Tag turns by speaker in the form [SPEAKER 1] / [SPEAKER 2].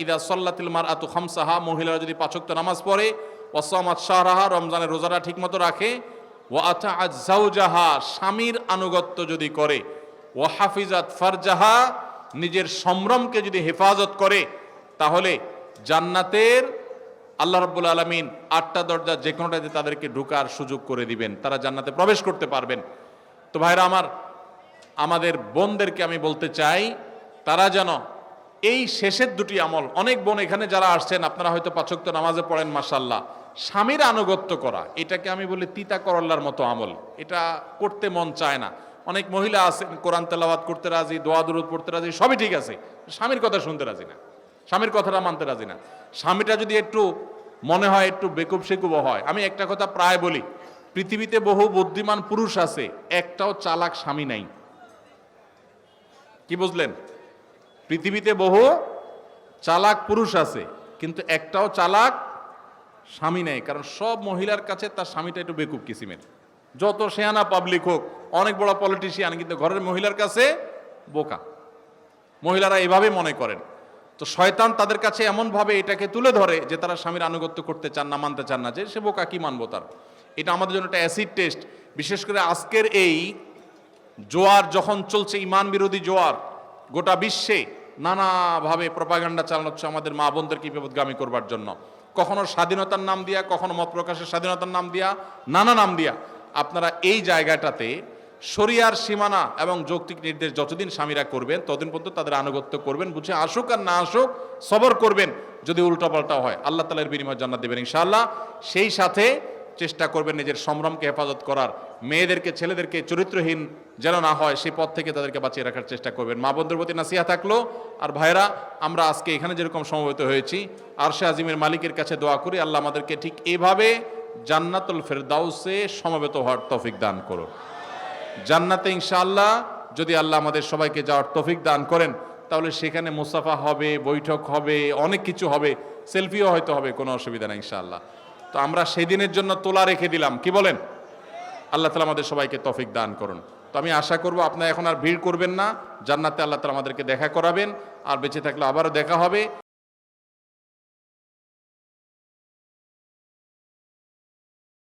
[SPEAKER 1] ইদা সল্লাতিল মার আতু খামসাহা, মহিলারা যদি পাচক্ত নামাজ পড়ে ওসামাত শাহরাহা, রমজানের রোজাটা ঠিকমতো রাখে। ও আতা আজাহা স্বামীর আনুগত্য যদি করে। ও হাফিজাত ফারজাহা, নিজের সম্ভ্রমকে যদি হেফাজত করে, তাহলে জান্নাতের আল্লাহ রব্বুল আলমিন আটটা দরজা যে কোনোটাতে তাদেরকে ঢুকার সুযোগ করে দিবেন। তারা জান্নাতে প্রবেশ করতে পারবেন। তো ভাইরা আমার, আমাদের বোনদেরকে আমি বলতে চাই, তারা যেন এই শেষের দুটি আমল, অনেক বোন এখানে যারা আসছেন, আপনারা হয়তো পাচক্ত নামাজে পড়েন মাসাল্লাহ স্বামীর আনুগত্য করা, এটাকে আমি বলি তিতা করল্লার মতো আমল। এটা করতে মন চায় না। অনেক মহিলা আছেন, কোরআন তেলাওয়াত করতে রাজি, দোয়া দুরুদ পড়তে রাজি, সবই ঠিক আছে। স্বামীর কথা শুনতে রাজি না। স্বামীর কথাটা মানতে রাজি না। স্বামীটা যদি একটু মনে হয় একটু বেকুব সেকুব হয়, আমি একটা কথা প্রায় বলি, পৃথিবীতে বহু বুদ্ধিমান পুরুষ আছে, একটাও চালাক স্বামী নাই। কি বুঝলেন? পৃথিবীতে বহু চালাক পুরুষ আছে, কিন্তু একটাও চালাক স্বামী নেই, কারণ সব মহিলার কাছে তার স্বামীটা একটু বেকুব কিসিমের। যত শেয়ানা পাবলিক হোক, অনেক বড় পলিটিশিয়ান কিন্তু ঘরের মহিলার কাছে বোকা। মহিলারা এভাবে মনে করেন। তো শয়তান তাদের কাছে এমনভাবে এটাকে তুলে ধরে যে তারা স্বামীর আনুগত্য করতে চান না, মানতে চান না, যে সে বোকা কি মানবো তার? এটা আমাদের জন্য একটা অ্যাসিড টেস্ট বিশেষ করে আজকের এই জোয়ার যখন চলছে ইমান বিরোধী জোয়ার, গোটা বিশ্বে নানাভাবে প্রপাগান্ডা চালানো হচ্ছে আমাদের মা বোনদেরকে বিপদগামী করবার জন্য। কখনো স্বাধীনতার নাম দিয়া, কখনো মত প্রকাশের স্বাধীনতার নাম দিয়া, নানা নাম দিয়া। আপনারা এই জায়গাটাতে শরিয়ার সীমানা এবং যৌক্তিক নির্দেশ যতদিন স্বামীরা করবেন, ততদিন পর্যন্ত তাদের আনুগত্য করবেন, বুঝে আসুক আর না আসুক, সবর করবেন, যদি উল্টাপাল্টা হয়। আল্লাহ তালের বিনিময় জান্নাত দেবেন ইনশাআল্লাহ। সেই সাথে চেষ্টা করবেন নিজের সম্ভ্রমকে হেফাজত করার। মেয়েদেরকে, ছেলেদেরকে চরিত্রহীন যেন না হয়, সেই পথ থেকে তাদেরকে বাঁচিয়ে রাখার চেষ্টা করবেন। মা বন্ধুর প্রতি নাসিয়া থাকল। আর ভাইরা আমরা আজকে এখানে যেরকম সমবেত হয়েছি, আরশে আজিমের মালিকের কাছে দোয়া করি, আল্লাহ আমাদেরকে ঠিক এভাবে জান্নাতুল ফেরদাউসে সমবেত হওয়ার তৌফিক দান করুন। জান্নাতে ইনশাআল্লাহ যদি আল্লাহ আমাদের সবাইকে যাওয়ার তৌফিক দান করেন, তাহলে সেখানে মুসাফা হবে, বৈঠক হবে, অনেক কিছু হবে, সেলফিও হয়তো হবে, কোনো অসুবিধা নেই ইনশাআল্লাহ। তো আমরা সেদিনের জন্য তোলা রেখে দিলাম। কি বলেন? আল্লাহ তালা আমাদের সবাইকে তফিক দান করুন। তো আমি আশা করব আপনারা এখন আর ভিড় করবেন না। জান্নাতে আল্লাহ তালা আমাদেরকে দেখা করাবেন। আর বেঁচে থাকলে আবারও দেখা হবে।